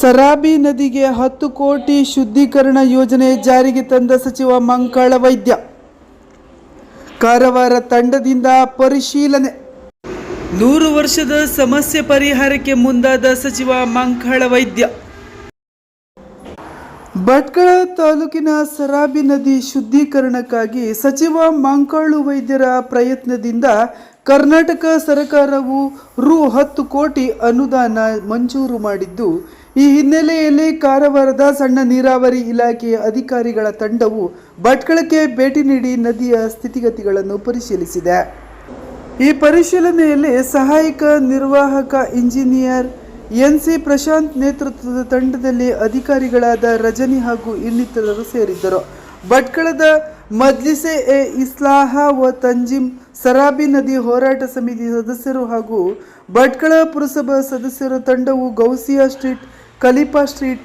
ಸರಾಬಿ ನದಿಗೆ ಹತ್ತು ಕೋಟಿ ಶುದ್ಧೀಕರಣ ಯೋಜನೆ ಜಾರಿಗೆ ತಂದ ಸಚಿವ ಮಂಕಾಳ ವೈದ್ಯ. ಕಾರವಾರ ತಂಡದಿಂದ ಪರಿಶೀಲನೆ. ನೂರು ವರ್ಷದ ಸಮಸ್ಯೆ ಪರಿಹಾರಕ್ಕೆ ಮುಂದಾದ ಸಚಿವ ಮಂಕಾಳ ವೈದ್ಯ. ಭಟ್ಕಳ ತಾಲೂಕಿನ ಸರಾಬಿ ನದಿ ಶುದ್ಧೀಕರಣಕ್ಕಾಗಿ ಸಚಿವ ಮಂಕಾಳು ವೈದ್ಯರ ಪ್ರಯತ್ನದಿಂದ ಕರ್ನಾಟಕ ಸರ್ಕಾರವು ರು ಹತ್ತು ಕೋಟಿ ಅನುದಾನ ಮಂಜೂರು ಮಾಡಿದ್ದು ಈ ಹಿನ್ನೆಲೆಯಲ್ಲಿ ಕಾರವಾರದ ಸಣ್ಣ ನೀರಾವರಿ ಇಲಾಖೆಯ ಅಧಿಕಾರಿಗಳ ತಂಡವು ಭಟ್ಕಳಕ್ಕೆ ಭೇಟಿ ನೀಡಿ ನದಿಯ ಸ್ಥಿತಿಗತಿಗಳನ್ನು ಪರಿಶೀಲಿಸಿದೆ. ಈ ಪರಿಶೀಲನೆಯಲ್ಲಿ ಸಹಾಯಕ ನಿರ್ವಾಹಕ ಇಂಜಿನಿಯರ್ ಎನ್ ಸಿ ಪ್ರಶಾಂತ್ ನೇತೃತ್ವದ ತಂಡದಲ್ಲಿ ಅಧಿಕಾರಿಗಳಾದ ರಜನಿ ಹಾಗೂ ಇನ್ನಿತರರು ಸೇರಿದ್ದರು. ಭಟ್ಕಳದ ಮದ್ಲಿಸೆ ಎ ಇಸ್ಲಾಹ ವ ತಂಜಿಮ್ ಸರಾಬಿ ನದಿ ಹೋರಾಟ ಸಮಿತಿ ಸದಸ್ಯರು ಹಾಗೂ ಭಟ್ಕಳ ಪುರಸಭಾ ಸದಸ್ಯರ ತಂಡವು ಗೌಸಿಯಾ ಸ್ಟ್ರೀಟ್ ಕಲಿಪಾ ಸ್ಟ್ರೀಟ್,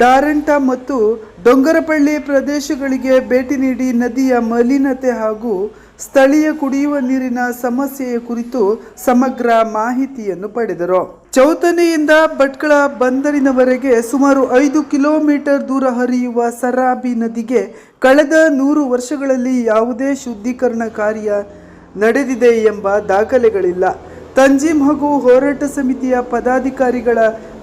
ಡಾರೆಂಟ ಮತ್ತು ಡೊಂಗರಪಳ್ಳಿ ಪ್ರದೇಶಗಳಿಗೆ ಭೇಟಿ ನೀಡಿ ನದಿಯ ಮಲಿನತೆ ಹಾಗೂ ಸ್ಥಳೀಯ ಕುಡಿಯುವ ನೀರಿನ ಸಮಸ್ಯೆಯ ಕುರಿತು ಸಮಗ್ರ ಮಾಹಿತಿಯನ್ನು ಪಡೆದರು. ಚೌತನೆಯಿಂದ ಭಟ್ಕಳ ಬಂದರಿನವರೆಗೆ ಸುಮಾರು ಐದು ಕಿಲೋಮೀಟರ್ ದೂರ ಹರಿಯುವ ಸರಾಬಿ ನದಿಗೆ ಕಳೆದ ನೂರು ವರ್ಷಗಳಲ್ಲಿ ಯಾವುದೇ ಶುದ್ಧೀಕರಣ ಕಾರ್ಯ ನಡೆದಿದೆ ಎಂಬ ದಾಖಲೆಗಳಿಲ್ಲ. ತಂಜೀಮ್ ಹಾಗೂ ಹೋರಾಟ ಸಮಿತಿಯ ಪದಾಧಿಕಾರಿಗಳ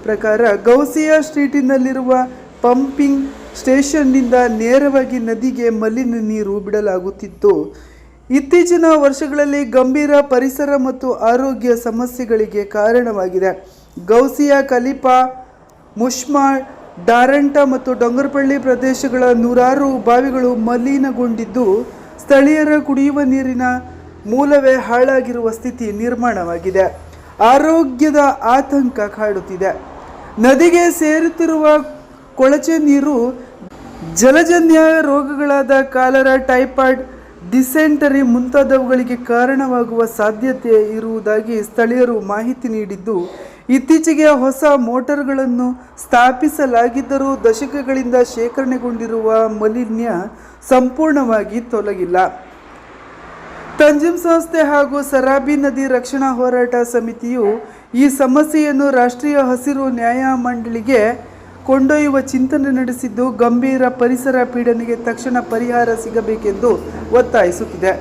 ಪ್ರಕಾರ ಗೌಸಿಯಾ ಸ್ಟ್ರೀಟಿನಲ್ಲಿರುವ ಪಂಪಿಂಗ್ ಸ್ಟೇಷನ್ನಿಂದ ನೇರವಾಗಿ ನದಿಗೆ ಮಲಿನ ನೀರು ಬಿಡಲಾಗುತ್ತಿತ್ತು. ಇತ್ತೀಚಿನ ವರ್ಷಗಳಲ್ಲಿ ಗಂಭೀರ ಪರಿಸರ ಮತ್ತು ಆರೋಗ್ಯ ಸಮಸ್ಯೆಗಳಿಗೆ ಕಾರಣವಾಗಿದೆ. ಗೌಸಿಯಾ ಕಲಿಪಾ ಮುಷ್ಮಾ ಡಾರಂಟ ಮತ್ತು ಡೊಂಗರಪಳ್ಳಿ ಪ್ರದೇಶಗಳ ನೂರಾರು ಬಾವಿಗಳು ಮಲಿನಗೊಂಡಿದ್ದು, ಸ್ಥಳೀಯರ ಕುಡಿಯುವ ನೀರಿನ ಮೂಲವೇ ಹಾಳಾಗಿರುವ ಸ್ಥಿತಿ ನಿರ್ಮಾಣವಾಗಿದೆ. ಆರೋಗ್ಯದ ಆತಂಕ ಕಾಡುತ್ತಿದೆ. ನದಿಗೆ ಸೇರುತ್ತಿರುವ ಕೊಳಚೆ ನೀರು ಜಲಜನ್ಯ ರೋಗಗಳಾದ ಕಾಲರ, ಟೈಫಾಯ್ಡ್, ಡಿಸೆಂಟರಿ ಮುಂತಾದವುಗಳಿಗೆ ಕಾರಣವಾಗುವ ಸಾಧ್ಯತೆ ಇರುವುದಾಗಿ ಸ್ಥಳೀಯರು ಮಾಹಿತಿ ನೀಡಿದ್ದು, ಇತ್ತೀಚೆಗೆ ಹೊಸ ಮೋಟಾರ್ಗಳನ್ನು ಸ್ಥಾಪಿಸಲಾಗಿದ್ದರೂ ದಶಕಗಳಿಂದ ಶೇಖರಣೆಗೊಂಡಿರುವ ಮಲಿನ್ಯ ಸಂಪೂರ್ಣವಾಗಿ ತೊಲಗಿಲ್ಲ. ತಂಜಿಮ್ ಸಂಸ್ಥೆ ಹಾಗೂ ಸರಾಬಿ ನದಿ ರಕ್ಷಣಾ ಹೋರಾಟ ಸಮಿತಿಯು ಈ ಸಮಸ್ಯೆಯನ್ನು ರಾಷ್ಟ್ರೀಯ ಹಸಿರು ನ್ಯಾಯಮಂಡಳಿಗೆ ಕೊಂಡೊಯ್ಯುವ ಚಿಂತನೆ ನಡೆಸಿದ್ದು ಗಂಭೀರ ಪರಿಸರ ಪೀಡನೆಗೆ ತಕ್ಷಣ ಪರಿಹಾರ ಸಿಗಬೇಕೆಂದು ಒತ್ತಾಯಿಸುತ್ತಿದೆ.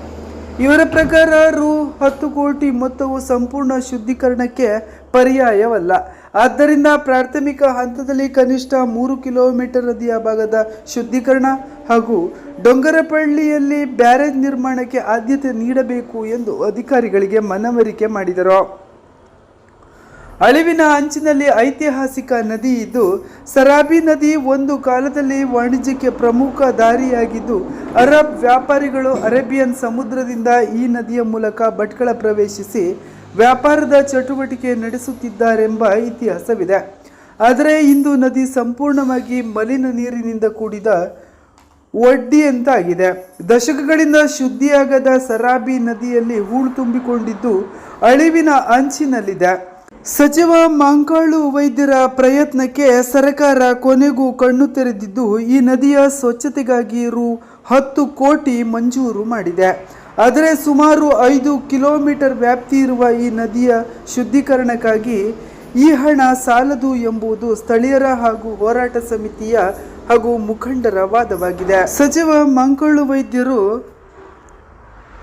ಇವರ ಪ್ರಕಾರ ರು ಹತ್ತು ಕೋಟಿ ಮೊತ್ತವು ಸಂಪೂರ್ಣ ಶುದ್ಧೀಕರಣಕ್ಕೆ ಪರ್ಯಾಯವಲ್ಲ. ಆದ್ದರಿಂದ ಪ್ರಾಥಮಿಕ ಹಂತದಲ್ಲಿ ಕನಿಷ್ಠ ಮೂರು ಕಿಲೋಮೀಟರ್ ನದಿಯ ಭಾಗದ ಶುದ್ಧೀಕರಣ ಹಾಗೂ ಡೊಂಗರಪಳ್ಳಿಯಲ್ಲಿ ಬ್ಯಾರೇಜ್ ನಿರ್ಮಾಣಕ್ಕೆ ಆದ್ಯತೆ ನೀಡಬೇಕು ಎಂದು ಅಧಿಕಾರಿಗಳಿಗೆ ಮನವರಿಕೆ ಮಾಡಿದರು. ಅಳಿವಿನ ಅಂಚಿನಲ್ಲಿ ಐತಿಹಾಸಿಕ ನದಿ ಇದ್ದು ಸರಾಬಿ ನದಿ ಒಂದು ಕಾಲದಲ್ಲಿ ವಾಣಿಜ್ಯಕ್ಕೆ ಪ್ರಮುಖ ದಾರಿಯಾಗಿದ್ದು, ಅರಬ್ ವ್ಯಾಪಾರಿಗಳು ಅರೇಬಿಯನ್ ಸಮುದ್ರದಿಂದ ಈ ನದಿಯ ಮೂಲಕ ಭಟ್ಕಳ ಪ್ರವೇಶಿಸಿ ವ್ಯಾಪಾರದ ಚಟುವಟಿಕೆ ನಡೆಸುತ್ತಿದ್ದಾರೆಂಬ ಇತಿಹಾಸವಿದೆ. ಆದರೆ ಇಂದು ನದಿ ಸಂಪೂರ್ಣವಾಗಿ ಮಲಿನ ನೀರಿನಿಂದ ಕೂಡಿದ ಒಡ್ಡಿಯಂತಾಗಿದೆ ದಶಕಗಳಿಂದ ಶುದ್ಧಿಯಾಗದ ಸರಾಬಿ ನದಿಯಲ್ಲಿ ಹೂಳು ತುಂಬಿಕೊಂಡಿದ್ದು ಅಳಿವಿನ ಅಂಚಿನಲ್ಲಿದೆ. ಸಚಿವ ಮಂಕಾಳು ವೈದ್ಯರ ಪ್ರಯತ್ನಕ್ಕೆ ಸರಕಾರ ಕೊನೆಗೂ ಕಣ್ಣು ತೆರೆದಿದ್ದು, ಈ ನದಿಯ ಸ್ವಚ್ಛತೆಗಾಗಿ ರು ಹತ್ತು ಕೋಟಿ ಮಂಜೂರು ಮಾಡಿದೆ. ಆದರೆ ಸುಮಾರು ಐದು ಕಿಲೋಮೀಟರ್ ವ್ಯಾಪ್ತಿ ಇರುವ ಈ ನದಿಯ ಶುದ್ಧೀಕರಣಕ್ಕಾಗಿ ಈ ಹಣ ಸಾಲದು ಎಂಬುದು ಸ್ಥಳೀಯರ ಹಾಗೂ ಹೋರಾಟ ಸಮಿತಿಯ ಹಾಗೂ ಮುಖಂಡರ ವಾದವಾಗಿದೆ. ಸಚಿವ ಮಂಕಳು ವೈದ್ಯರು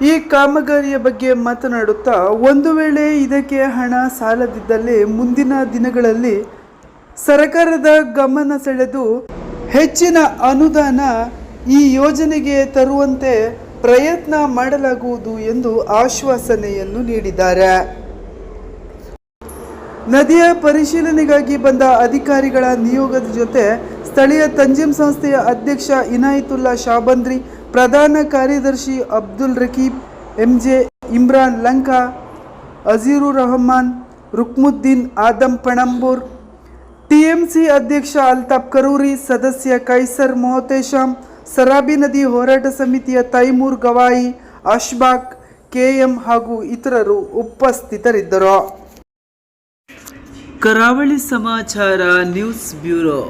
ಈ ಕಾಮಗಾರಿಯ ಬಗ್ಗೆ ಮಾತನಾಡುತ್ತಾ ಒಂದು ವೇಳೆ ಇದಕ್ಕೆ ಹಣ ಸಾಲದಿದ್ದಲ್ಲಿ ಮುಂದಿನ ದಿನಗಳಲ್ಲಿ ಸರ್ಕಾರದ ಗಮನ ಸೆಳೆದು ಹೆಚ್ಚಿನ ಅನುದಾನ ಈ ಯೋಜನೆಗೆ ತರುವಂತೆ ಪ್ರಯತ್ನ ಮಾಡಲಾಗುವುದು ಎಂದು ಆಶ್ವಾಸನೆಯನ್ನು ನೀಡಿದ್ದಾರೆ. ನದಿಯ ಪರಿಶೀಲನೆಗಾಗಿ ಬಂದ ಅಧಿಕಾರಿಗಳ ನಿಯೋಗದ ಜೊತೆ ಸ್ಥಳೀಯ ತಂಜಿಮ್ ಸಂಸ್ಥೆಯ ಅಧ್ಯಕ್ಷ ಇನಾಯಿತುಲ್ಲಾ ಶಾಬಂದ್ರಿ ಪ್ರಧಾನ ಕಾರ್ಯದರ್ಶಿ ಅಬ್ದುಲ್ ರಕೀಬ್, ಎಂಜೆ ಇಮ್ರಾನ್ ಲಂಕಾ, ಅಜೀರು ರಹಮಾನ್, ರುಕ್ಮುದ್ದೀನ್ ಆದಮ್ ಪಣಂಬೂರ್, ಟಿಎಂಸಿ ಅಧ್ಯಕ್ಷ ಅಲ್ತಾಫ್ ಕರೂರಿ, ಸದಸ್ಯ ಕೈಸರ್ ಮೊಹತೇಶಾಮ್ ಸರಾಬಿ ನದಿ ಹೋರಾಟ ಸಮಿತಿಯ ತೈಮೂರ್ ಗವಾಯಿ ಅಶ್ಬಾಕ್, ಕೆಎಂ ಹಾಗೂ ಇತರರು ಉಪಸ್ಥಿತರಿದ್ದರು. ಕರಾವಳಿ ಸಮಾಚಾರ ನ್ಯೂಸ್ ಬ್ಯೂರೋ.